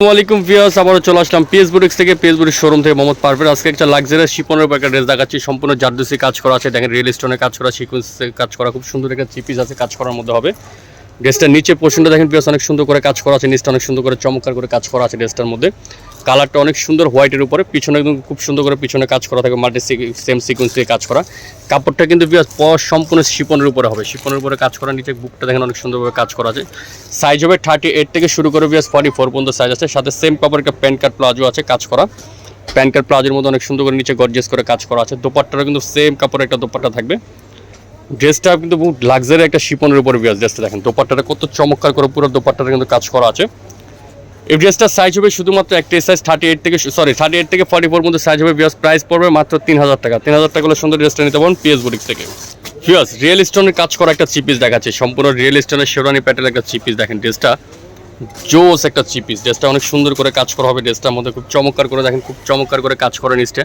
আসসালামাইকুম ভিউয়ার্স, আবারও চলে আসলাম পিএস বুটিক্স থেকে। পিএস বুটিক শোরুম থেকে মোহাম্মদ পারভের আজকে একটা লাক্সারিয়াস শিপনের উপর একটা ড্রেস দেখাচ্ছি। সম্পূর্ণ জারদুসি কাজ করা আছে। দেখেন রিয়েল স্টোনে কাজ করা সিকুয়েন্সে কাজ করা, খুব সুন্দর একটা চিপিস আছে, কাজ করার মধ্যে হবে। ড্রেসটার নিচে পোর্শনটা দেখেন পিএস অনেক সুন্দর করে কাজ করা আছে, নিচটা অনেক সুন্দর করে চমৎকার করে কাজ করা আছে ড্রেসটার মধ্যে। কালারটা অনেক সুন্দর হোয়াইটের উপরে, পিছনে একদম খুব সুন্দর করে পিছনে কাজ করা থাকে মাল্টি সেম সিকুয়েন্স দিয়ে কাজ করা। কাপড়টা কিন্তু পর সম্পূর্ণ শিপনের উপরে হবে শিপনের উপরে কাজ করা নিচে বুকটা দেখেন অনেক সুন্দরভাবে কাজ করা আছে। সাইজ হবে থার্টি এইট থেকে শুরু করে বিয়াস ফর্টি ফোর পর্যন্ত সাইজ আছে, সাথে সেম কাপড় একটা প্যান্ট কার্ড প্লাজো আছে, কাজ করা। প্যান্ট কার্ড প্লাজোর মধ্যে অনেক সুন্দর করে নিচে গর্জেস করে কাজ করা আছে, দোপাট্টারও কিন্তু সেম কাপড়ের একটা দোপাট্টা থাকবে। ড্রেসটা কিন্তু লাক্সারি একটা শিপনের উপরে বিয়াস ড্রেসটা দেখেন, দোপাট্টাটা কত চমৎকার করে পুরো দোপাট্টাটা কিন্তু কাজ করা আছে। এই ড্রেসটার সাইজ হবে শুধুমাত্র একটাই সাইজ থার্টি এইট থেকে সরি থার্টি এইট থেকে ফর্টি ফোর মধ্যে সাইজ হবে বিয়াস প্রাইস পড়বে মাত্র তিন হাজার টাকা। তিন হাজার টাকা হলে সুন্দর ড্রেসটা নিতে পারেন পিএস বুটিক্স থেকে। বিয়াস রিয়েল স্টোনের কাজ করা একটা চিপিস দেখাচ্ছে। সম্পূর্ণ রিয়েল স্টোনের শেরানি প্যাটেল একটা চিপিস দেখেন ড্রেসটা জোস একটা চিপিস ড্রেসটা অনেক সুন্দর করে কাজ করা হবে। ড্রেসটার মধ্যে খুব চমৎকার করে, দেখেন, খুব চমৎকার করে কাজ করে নিচটা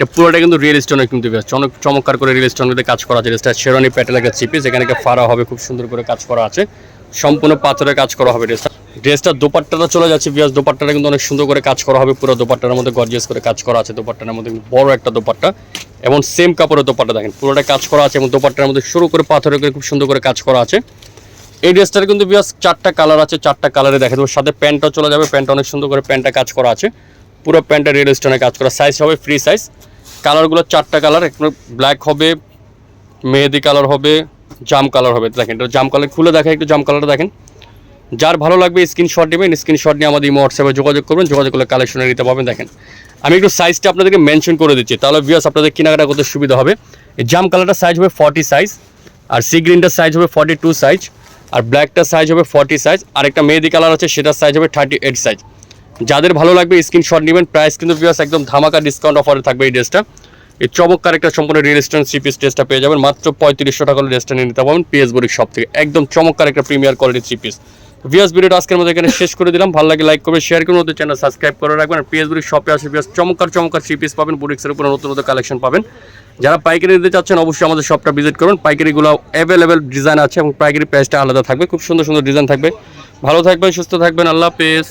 এটা পুরোটা কিন্তু রিয়েল স্টোনের কিন্তু অনেক চমৎকার করে রিয়েল স্টোনের মধ্যে কাজ করা আছে। ড্রেসটা শেরানি প্যাটেল একটা চিপিস এখানে একটা ফাড়া হবে, খুব সুন্দর করে কাজ করা আছে। সম্পূর্ণ পাথরের কাজ করা হবে ড্রেসটা ড্রেসটা দোপাট্টাটা চলে যাচ্ছে বিয়াস দোপাট্টাটা কিন্তু অনেক সুন্দর করে কাজ করা হবে। পুরো দোপাট্টার মধ্যে গর্জিয়াস করে কাজ করা আছে দোপাট্টার মধ্যে। বড় একটা দোপাট্টা। এবং সেম কাপড়ের দোপাট্টা দেখেন। পুরোটা কাজ করা আছে এবং দোপাট্টার মধ্যে শুরু করে পাথরের করে খুব সুন্দর করে কাজ করা আছে। এই ড্রেসটার কিন্তু বিয়াস চারটা কালার আছে। চারটা কালারে দেখা দেবো। সাথে প্যান্টটা চলে যাবে। প্যান্টটা অনেক সুন্দর করে প্যান্টটা কাজ করা আছে। পুরো প্যান্টটা রেড স্টোনে কাজ করা। সাইজ হবে ফ্রি সাইজ কালারগুলো চারটা কালার ব্ল্যাক হবে, মেহেদি কালার হবে, জাম কালার হবে। দেখেন, এটা জাম কালার খুলে দেখেন একটু জাম কালারটা দেখেন। যার ভালো লাগবে স্ক্রিনশট নেবেন স্ক্রিনশট নিয়ে আমাদের হোয়াটসঅ্যাপে যোগাযোগ করবেন, যোগাযোগ করলে কালেকশনে নিতে পারবেন দেখেন, আমি একটু সাইজটা আপনাদেরকে মেনশন করে দিচ্ছি, তাহলে ভিউয়ার্স আপনাদের কেনাকাটা করতে সুবিধা হবে। এই জাম কালারটা সাইজ হবে ফর্টি সাইজ আর সি গ্রিনটার সাইজ হবে ফর্টি টু সাইজ আর ব্ল্যাকটার সাইজ হবে ফর্টি সাইজ আর একটা মেহেদি কালার আছে, সেটার সাইজ হবে থার্টি এইট সাইজ যাদের ভালো লাগবে স্ক্রিনশট নেবেন। প্রাইস কিন্তু ভিউয়ার্স একদম ধামাকা ডিসকাউন্ট অফারে থাকবে এই ড্রেসটা এই চমৎকার একটা সম্পূর্ণ রিয়েল স্টোন থ্রি পিস ড্রেসটা পেয়ে যাবেন। মাত্র পঁয়ত্রিশশো টাকা ড্রেসটা নিয়ে নিতে পারবেন পিএস বরিক শপ থেকে। একদম চমৎকার একটা premier quality three piece VS ভিডিওটা আজকের মধ্যে এখানে শেষ করে দিলাম। ভালো লাগে লাইক করবে শেয়ার করুন ওদের চ্যানেল সাবস্ক্রাইব করে রাখবেন। আর পিএস বুরিক শপে আসে পিএস চমৎকার চমৎকার থ্রি পিস পাবেন। বুরিক্সের উপরে নতুন নতুন কালেকশন পাবেন। যারা পাইকারি নিতে চাচ্ছেন, অবশ্যই আমাদের শপটা ভিজিট করুন। পাইকারিগুলো অ্যাভেলেবেল ডিজাইন আছে এবং পাইকারি প্রাইসটা আলাদা থাকবে। খুব সুন্দর সুন্দর ডিজাইন থাকবে। ভালো থাকবেন, সুস্থ থাকবেন। আল্লাহ হাফেজ।